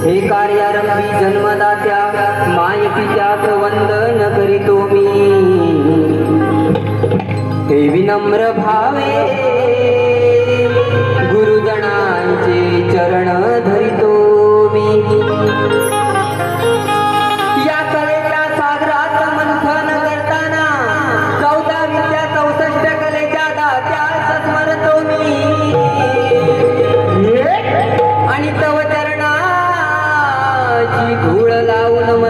हे कार्यारंभी जन्मदात्या मायतीच्याच वंदन करीतो मी. हे विनम्र भावे गुरुजनांचे चरण धरितो मी.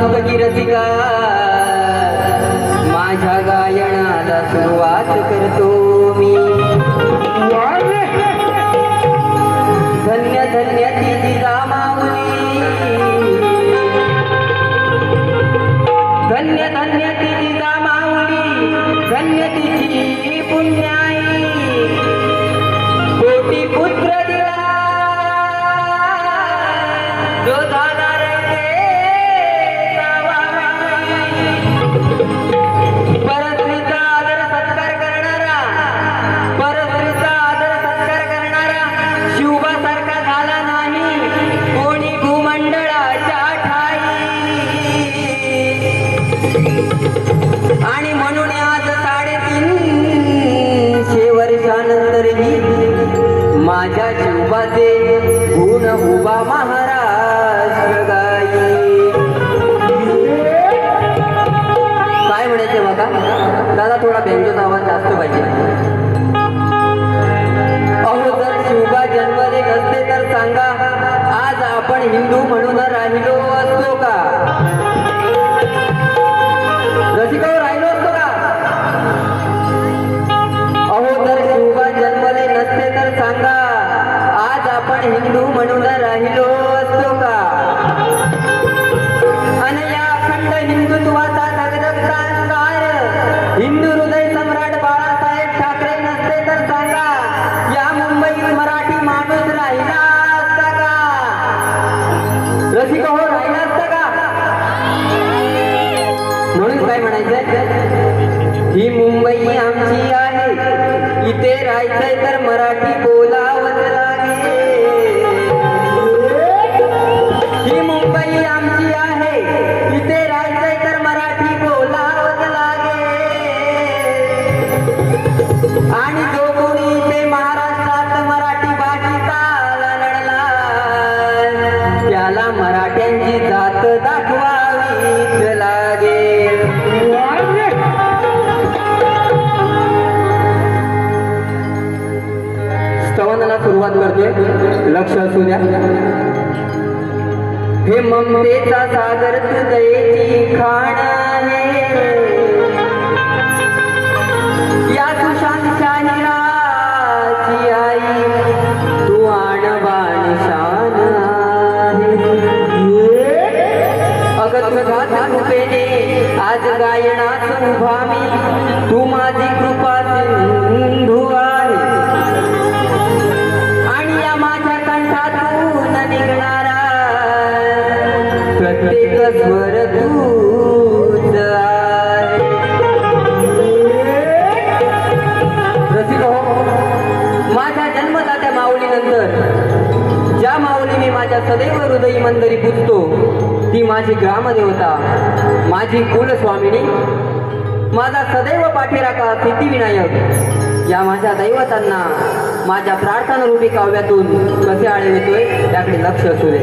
सभकी रसिका काय म्हणायचंय? ही मुंबई आमची आहे. इथे राहायचंय तर मराठी बोलावं लागेल ही मुंबई आमची आहे. इथे हे ममतेचा सागर तुझा ती माझी ग्रामदेवता माझी कुलस्वामिनी माझा सदैव पाठीराखा सिद्धिविनायक. या माझ्या दैवतांना माझ्या प्रार्थना रूपी काव्यातून कसे आळवितोय त्याकडे लक्ष असू दे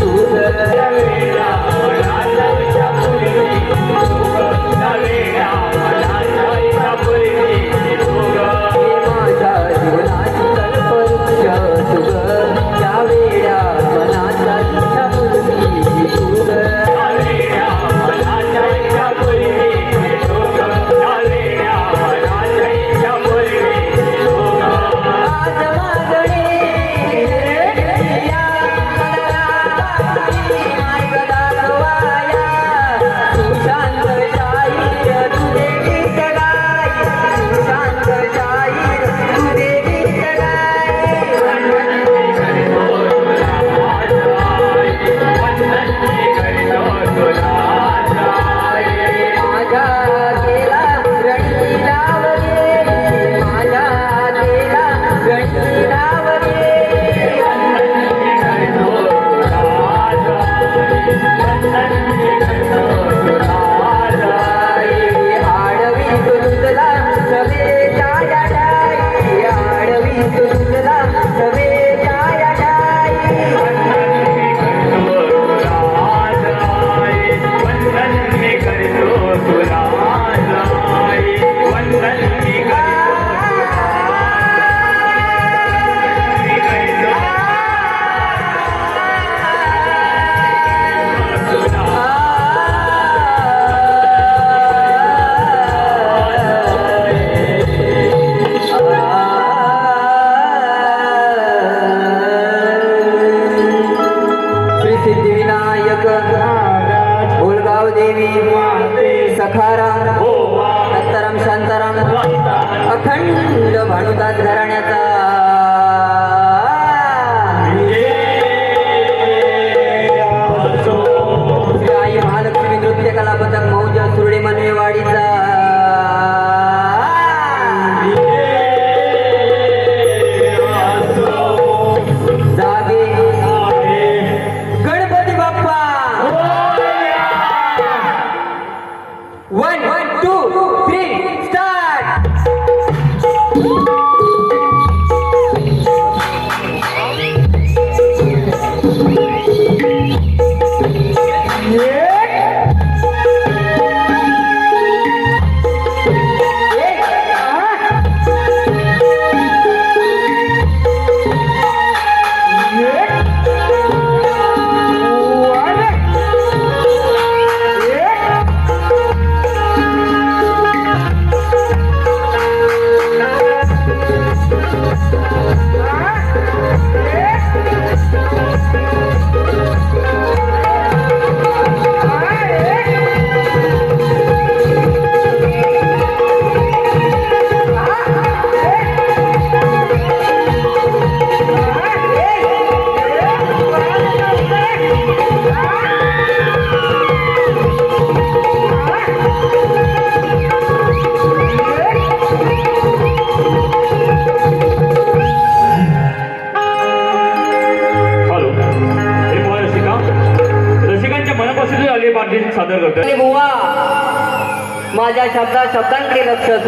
చూడగా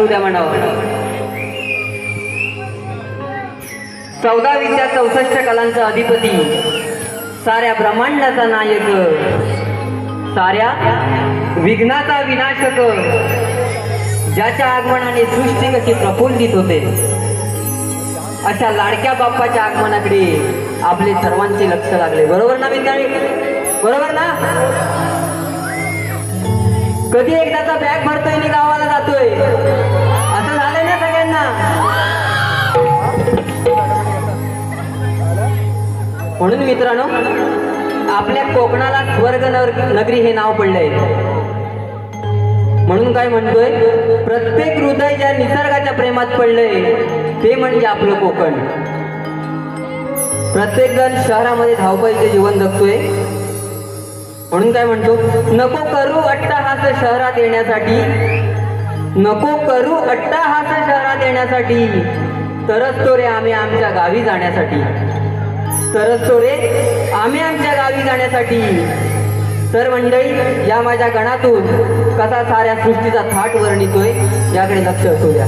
असू द्या म्हणावं चौदावीच्या चौसष्ट कलांचा अधिपती साऱ्या ब्रह्मांडाचा नायक साऱ्या विघ्नाचा विनाशक ज्याच्या आगमनाने सृष्टी कशी प्रफुल्लित होते. अशा लाडक्या बाप्पाच्या आगमनाकडे आपले सर्वांचे लक्ष लागले. बरोबर ना विद्यार्थी बरोबर ना? कधी एकदाचा बॅग भरतोय आणि गावाला जातोय. असं झालंय ना सगळ्यांना? म्हणून मित्रांनो आपल्या कोकणाला स्वर्ग नगरी हे नाव पडलंय म्हणून काय म्हणतोय? प्रत्येक हृदय ज्या निसर्गाच्या प्रेमात पडलंय ते म्हणजे आपलं कोकण. प्रत्येक जण शहरामध्ये धावपळीचे जीवन जगतोय. म्हणून काय म्हणतो? नको करू अट्टाहास शहरात येण्यासाठी. नको करू अट्टाहास शहरात येण्यासाठी. तरच तो रे आम्ही आमच्या गावी जाण्यासाठी. तरच तो रे आम्ही आमच्या गावी जाण्यासाठी. तर मंडळी या माझ्या गणातून कसा साऱ्या सृष्टीचा थाट वर्णितोय याकडे लक्ष असू द्या.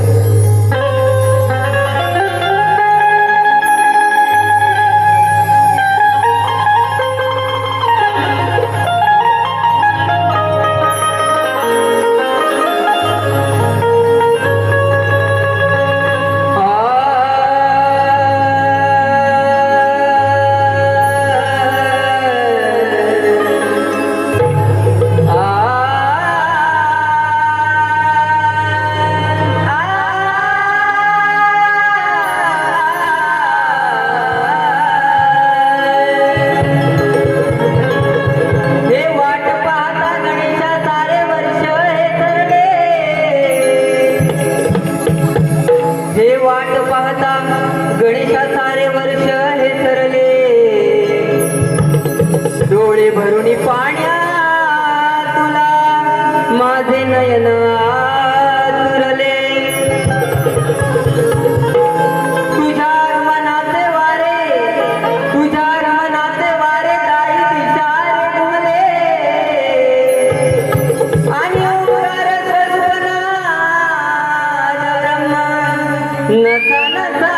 नसा नसा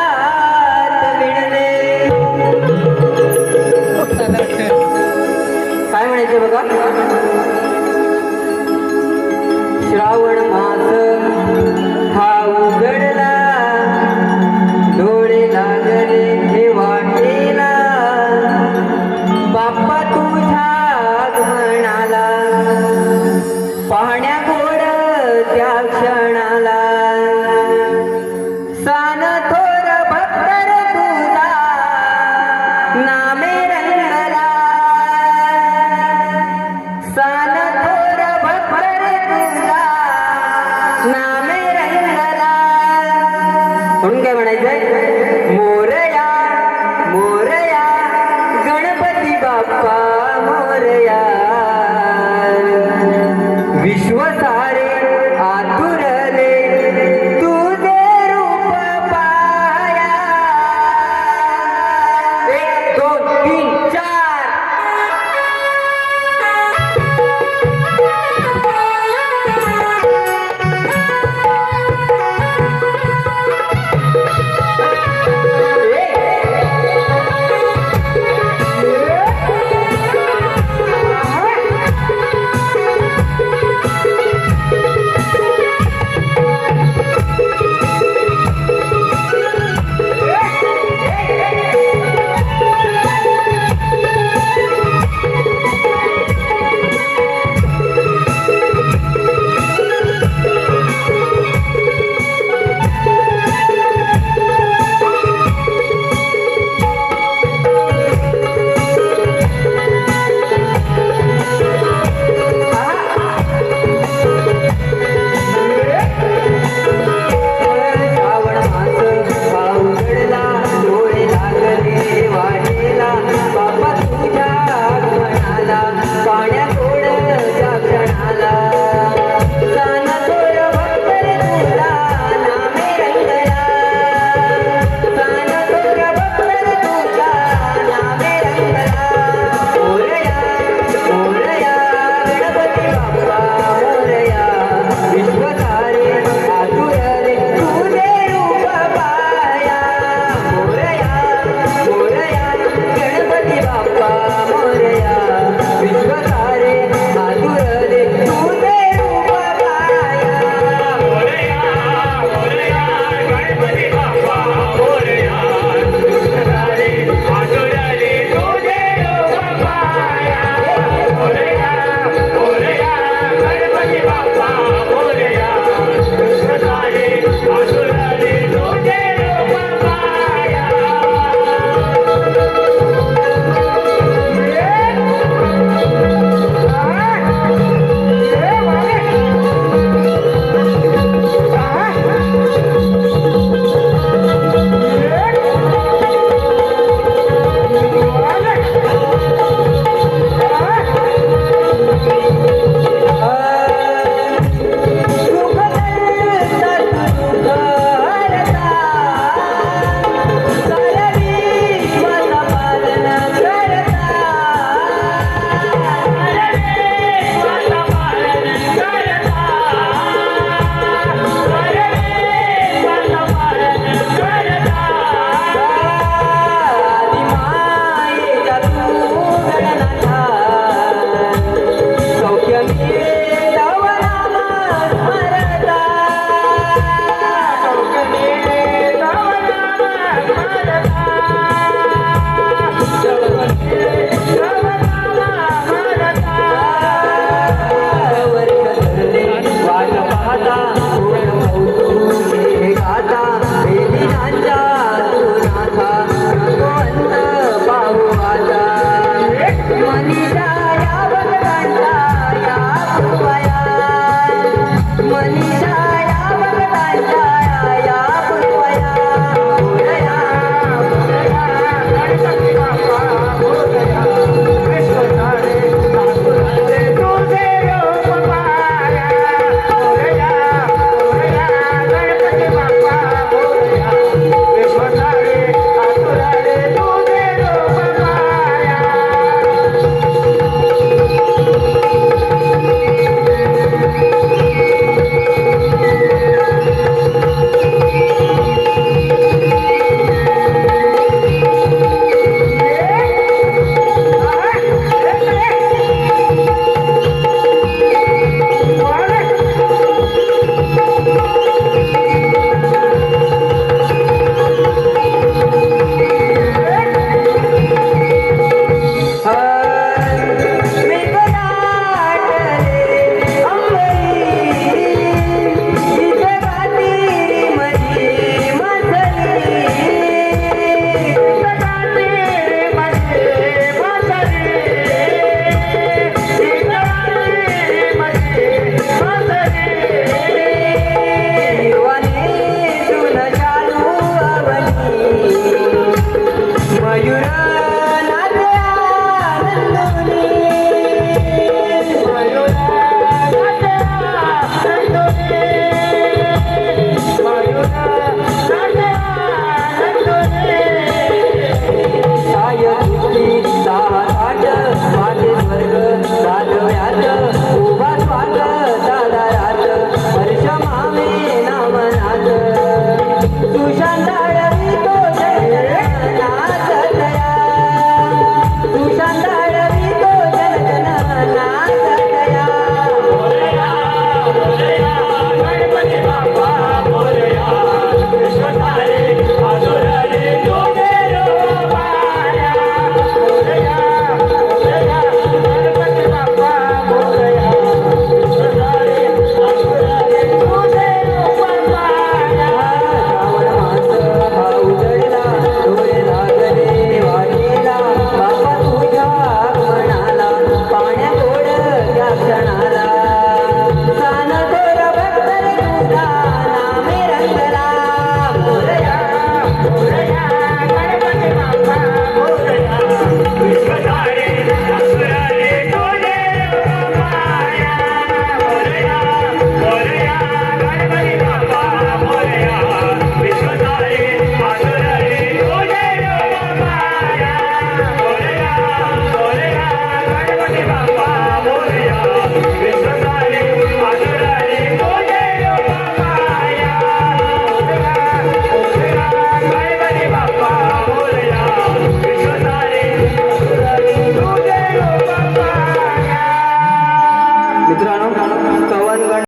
काय म्हणायचं बघा? श्रावण मा Amen.